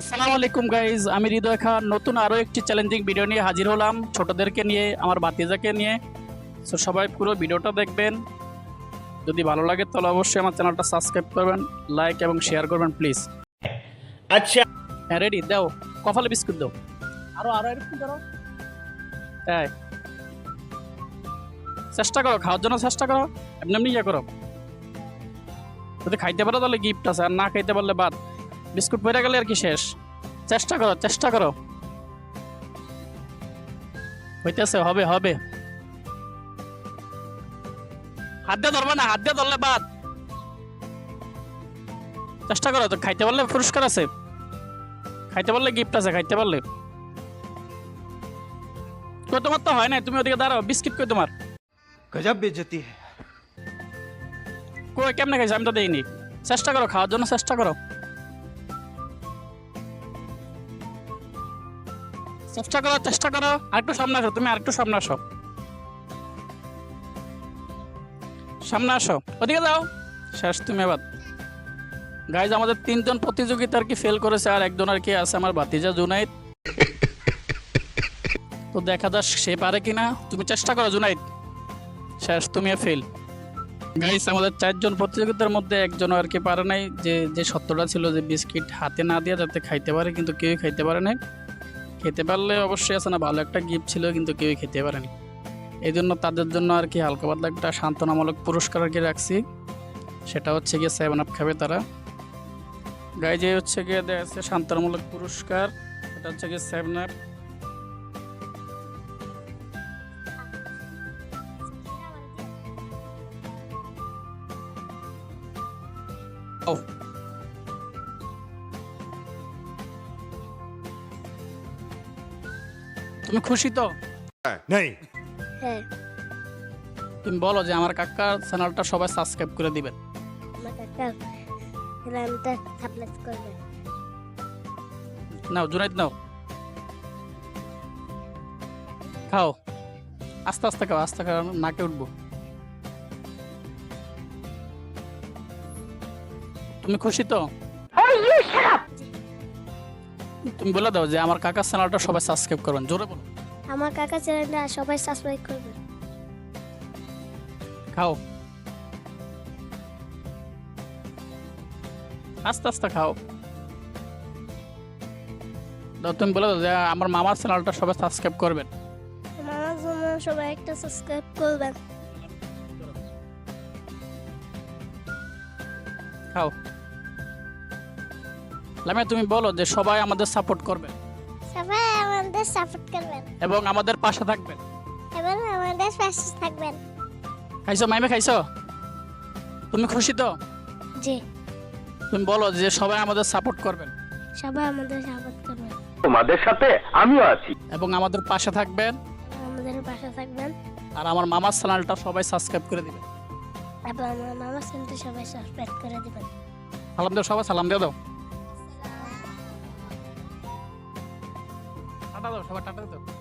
আসসালামু আলাইকুম গাইজ আমি হৃদয় খান। নতুন আরও একটি চ্যালেঞ্জিং ভিডিও নিয়ে হাজির হলাম ছোটদেরকে নিয়ে আমার বাতিজাকে নিয়ে। সো সবাই পুরো ভিডিওটা দেখবেন। যদি ভালো লাগে তাহলে অবশ্যই আমার চ্যানেলটা সাবস্ক্রাইব করবেন লাইক এবং শেয়ার করবেন প্লিজ আচ্ছা। হ্যাঁ রেডি দাও। কফালে বিস্কুট দাও। আরও আরও এরকম চেষ্টা করো খাওয়ার জন্য চেষ্টা করো। এমনি এমনি ইয়ে করো। যদি খাইতে পারো তাহলে গিফট আছে। আর না খাইতে পারলে বাদ। বিস্কুট পড়ে গেলে আর কি শেষ? চেষ্টা করো চেষ্টা করো। হইতেছে হবে হবে। হাত দিয়ে ধরবে না হাত দিয়ে ধরলে বাদ। চেষ্টা করো তো খাইতে পারলে পুরস্কার আছে। খাইতে পারলে গিফট আছে খাইতে পারলে। কই তোমার তো হয় না তুমি ওদিকে দাঁড়াও বিস্কিট কই তোমার? গজব বেজতি কই কেমনে খাইছো? আমি তো দেইনি। চেষ্টা করো খাওয়ার জন্য চেষ্টা করো। চেষ্টা করো চেষ্টা করো। আরেকটু সামনে আসো তুমি আরেকটু সামনে আসো। সামনে আসো ওদিকে যাও। শেষ তুমি এবার। গাইজ আমাদের তিনজন প্রতিযোগিতা আর কি ফেল করেছে আর একজন আর কি আছে আমার ভাতিজা জুনাইদ? তো দেখা যাক সে পারে কিনা। তুমি চেষ্টা করো জুনাইদ। শেষ তুমি ফেল গাইস আমাদের চারজন প্রতিযোগিতার মধ্যে একজন আর কি পারে নাই। যে যে সত্যটা ছিল যে বিস্কিট হাতে না দিয়ে যাতে খাইতে পারে কিন্তু কেউই খাইতে পারে নাই। খেতে পারলে অবশ্যই আছে না, ভালো একটা গিফট ছিল কিন্তু কেউই খেতে পারেনি। এই জন্য তাদের জন্য আর কি হালকা পাতলা একটা সান্ত্বনামূলক পুরস্কার আর কি রাখছি। সেটা হচ্ছে গিয়ে সেভেন আপ খাবে তারা। গায়ে যে হচ্ছে গিয়ে দেওয়া আছে সান্ত্বনামূলক পুরস্কার। এটা হচ্ছে গিয়ে সেভেন আপ ও। তুমি খুশি তো? नहीं হ্যাঁ। তুমি বলো যে আমার কাকার চ্যানেলটা সবাই সাবস্ক্রাইব করে দিবেন। আমার কাকা সাপ্লাস করবে। নাও জুনাইদ নাও। খাও। আস্তে আস্তে খাও আস্তে খাও নাকে উঠবো। তুমি খুশি তো? তুমি বলে দাও যে আমার কাকার চ্যানেলটা সবাই সাবস্ক্রাইব করবেন। জোরে বলো। আমার কাকা চ্যানেলটা সবাই সাবস্ক্রাইব করবে। খাও। আস্তে আস্তে খাও। দাও তুমি বলে দাও যে আমার মামার চ্যানেলটা সবাই সাবস্ক্রাইব করবেন। আমার জন্য সবাই একটা সাবস্ক্রাইব করবেন। খাও। লামিয়া তুমি বলো যে সবাই আমাদের সাপোর্ট করবে। সবাই আমাদের সাপোর্ট করবেন। এবং আমাদের পাশে থাকবেন। এবং আমাদের পাশে থাকবেন। খাইছো মাইমে খাইছো? তুমি খুশি তো? জি। তুমি বলো যে সবাই আমাদের সাপোর্ট করবেন। সবাই আমাদের সাপোর্ট করবেন। তোমাদের সাথে আমিও আছি। এবং আমাদের পাশে থাকবেন। আমাদের পাশে থাকবেন। আর আমার মামার চ্যানেলটা সবাই সাবস্ক্রাইব করে দিবেন। এবং আমার মামার চ্যানেলটা সবাই সাবস্ক্রাইব করে দিবেন। সালাম দাও সবাই সালাম দিয়ে দাও। সবাই টাটা দাও